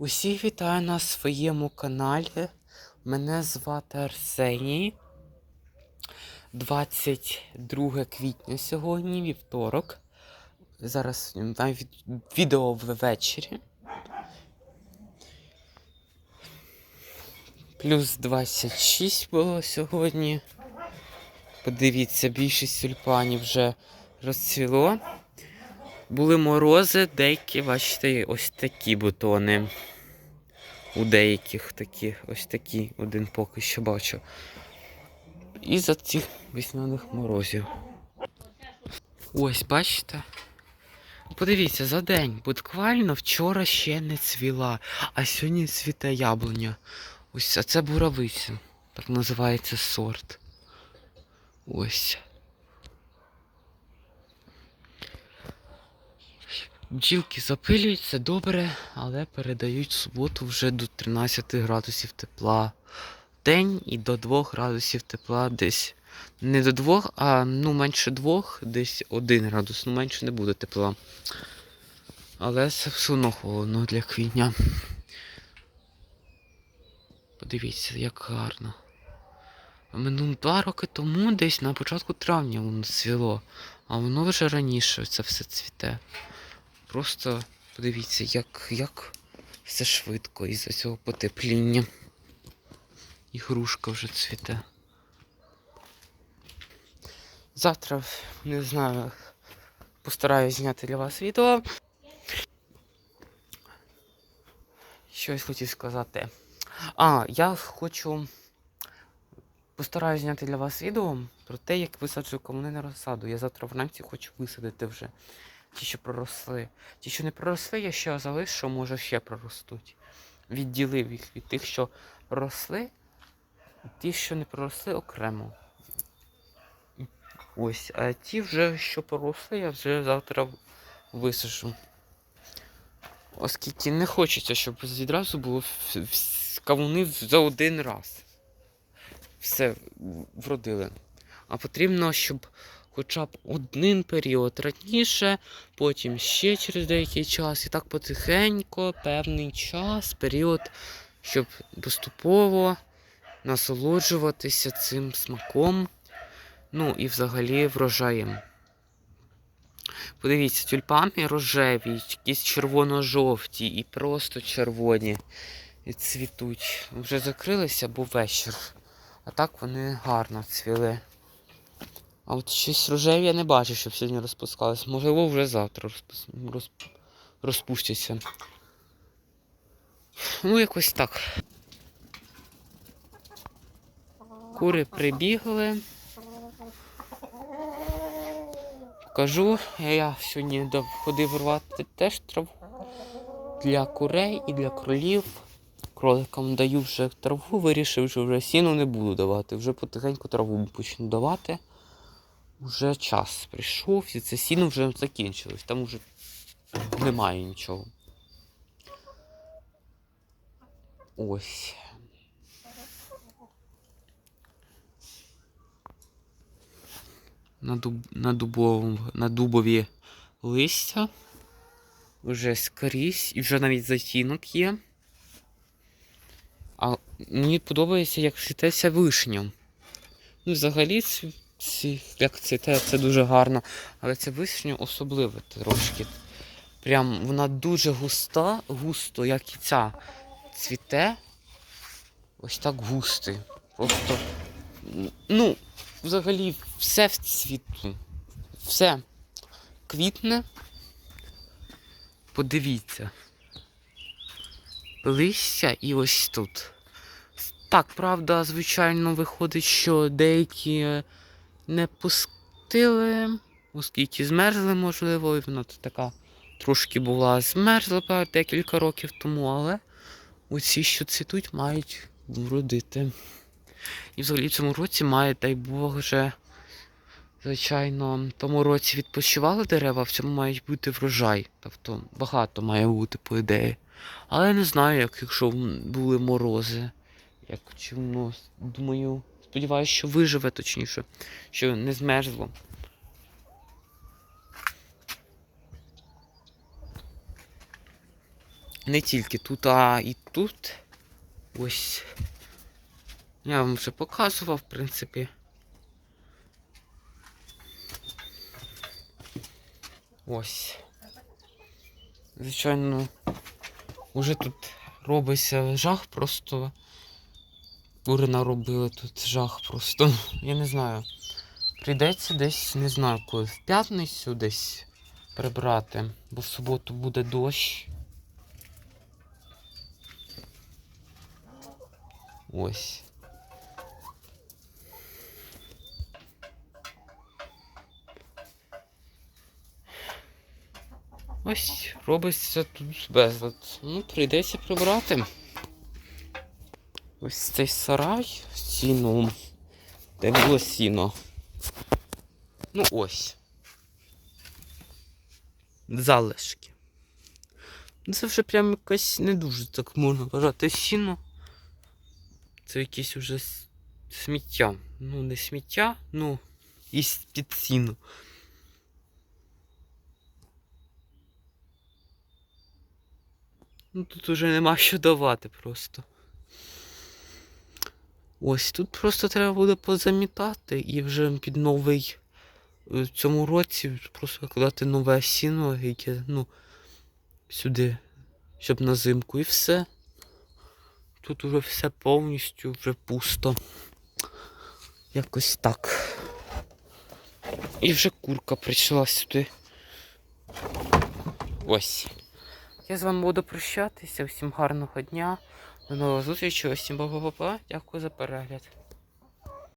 Усіх вітаю на своєму каналі. Мене звати Арсеній. 22 квітня сьогодні, вівторок. Зараз відео ввечері. Плюс 26 було сьогодні. Подивіться, більшість тюльпанів вже розцвіло. Були морози, деякі, бачите, ось такі бутони. У деяких такі, ось такі, один поки що бачу. І за цих весняних морозів. Ось, бачите? Подивіться, за день. Буквально вчора ще не цвіла, а сьогодні цвіте яблуня. Ось а це буравиця. Так називається сорт. Ось. Бджілки запилюються добре, але передають суботу вже до 13 градусів тепла день і до 2 градусів тепла десь. Не до 2, а ну менше 2, десь 1 градус. Ну менше не буде тепла. Але все одно холодно для квітня. Подивіться, як гарно. Минуло два роки тому, десь на початку травня воно цвіло, а воно вже раніше це все цвіте. Просто подивіться, як, як все швидко із-за цього потепління. І грушка вже цвіте. Завтра, не знаю, постараюсь зняти для вас відео. Щось хотів сказати. А, я хочу. Постараюсь зняти для вас відео про те, як висаджую комунальну розсаду. Я завтра вранці хочу висадити вже ті, що проросли. Ті, що не проросли, я ще залишу, може ще проростуть. Відділив їх від тих, що проросли, ті, що не проросли, окремо. Ось, а ті вже, що проросли, я вже завтра висаджу. Оскільки не хочеться, щоб відразу було кавуни за один раз. Все вродили. А потрібно, щоб хоча б один період раніше, потім ще через деякий час, і так потихеньку, певний час, період, щоб поступово насолоджуватися цим смаком, ну і взагалі врожаєм. Подивіться, тюльпани рожеві, якісь червоно-жовті і просто червоні. І цвітуть. Вже закрилися, бо вечір. А так вони гарно цвіли. А от щось рожеві я не бачу, щоб сьогодні розпускалось. Можливо, вже завтра розпус... роз... розпустяться. Ну, якось так. Кури прибігли. Кажу, я сьогодні ходив рвати теж траву для курей і для кролів. Кроликам даю вже траву, вирішив, що вже сіну не буду давати. Вже потихеньку траву почну давати. Уже час прийшов, і це сіно вже закінчилось. Там вже немає нічого. Ось. На, дуб, на, дубовому, на дубові листя. Вже скрізь, і вже навіть затінок є. А мені подобається, як цвітеться вишня. Ну, взагалі, ці, як цвіте, це дуже гарно. Але ця вишня особлива трошки. Прям вона дуже густа, густо, як і ця цвіте. Ось так густи. Просто. Ну, взагалі, все в цвіту. Все квітне. Подивіться. Листя і ось тут. Так, правда, звичайно, виходить, що деякі не пустили, оскільки змерзли, можливо, і вона тут така трошки була змерзла декілька років тому, але оці, що цвітуть, мають вродити. І взагалі в цьому році має, дай Боже, звичайно, в тому році відпочивали дерева, в цьому мають бути врожай. Тобто багато має бути, по ідеї. Але не знаю, як якщо були морози. Як воно, думаю, сподіваюся, що виживе точніше, що не змерзло. Не тільки тут, а і тут. Ось. Я вам вже показував, в принципі. Ось. Звичайно, уже тут робиться жах просто. Кури наробили тут жах просто. Я не знаю. Прийдеться десь, не знаю, коли в п'ятницю десь прибрати, бо в суботу буде дощ. Ось. Ось робиться тут безлад. Ну, прийдеться прибрати. Ось цей сарай сіном. Де було сіно. Ну ось. Залишки. Ну, Це вже прям якось не дуже так можна вважати сіно. Це якесь уже сміття. Ну, не сміття, ну, і під сіно. Ну тут уже нема що давати просто. Ось тут просто треба буде позамітати і вже під новий е, в цьому році просто викладати нове сіно, яке, ну, сюди, щоб на зимку і все. Тут уже все повністю вже пусто. Якось так. І вже курка прийшла сюди. Ось. Я з вами буду прощатися. Всім гарного дня. До нових зустрічей. усім па-па-па-па. Дякую за перегляд.